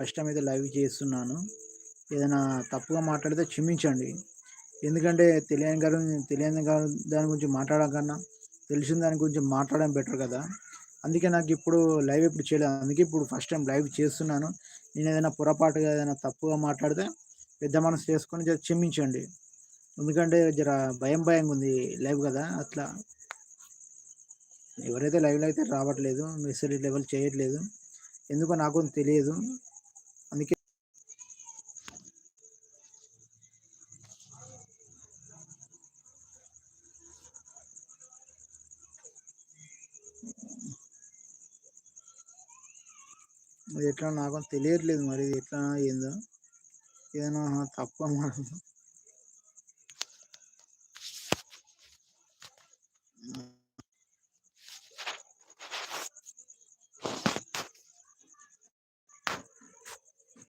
First time అయితే live చేస్తున్నాను. ఏదైనా తప్పుగా మాట్లాడితే క్షమించండి. ఎందుకంటే తెలియని గారు తెలియని గారు దాని గురించి మాట్లాడకన్నా తెలిసిన దాని గురించి మాట్లాడడం బెటర్ కదా. అందుకే నాకు ఇప్పుడు లైవ్ ఇప్పుడు చేయలేదు. అందుకే ఇప్పుడు ఫస్ట్ టైం లైవ్ చేస్తున్నాను. నేను ఏదైనా పొరపాటుగా ఏదైనా తప్పుగా మాట్లాడితే పెద్ద మనసు చేసుకొని జర క్షమించండి. ఎందుకంటే జర భయం భయంగా ఉంది లైవ్ కదా అట్లా. ఎవరైతే లైవ్లో అయితే రావట్లేదు మెసేజ్ లెవెల్ చేయట్లేదు. ఎందుకో నాకు తెలియదు అందుకే అది ఎట్లా నాకు తెలియట్లేదు మరి ఇది ఎట్లా ఏందో. ఏదైనా తక్కువ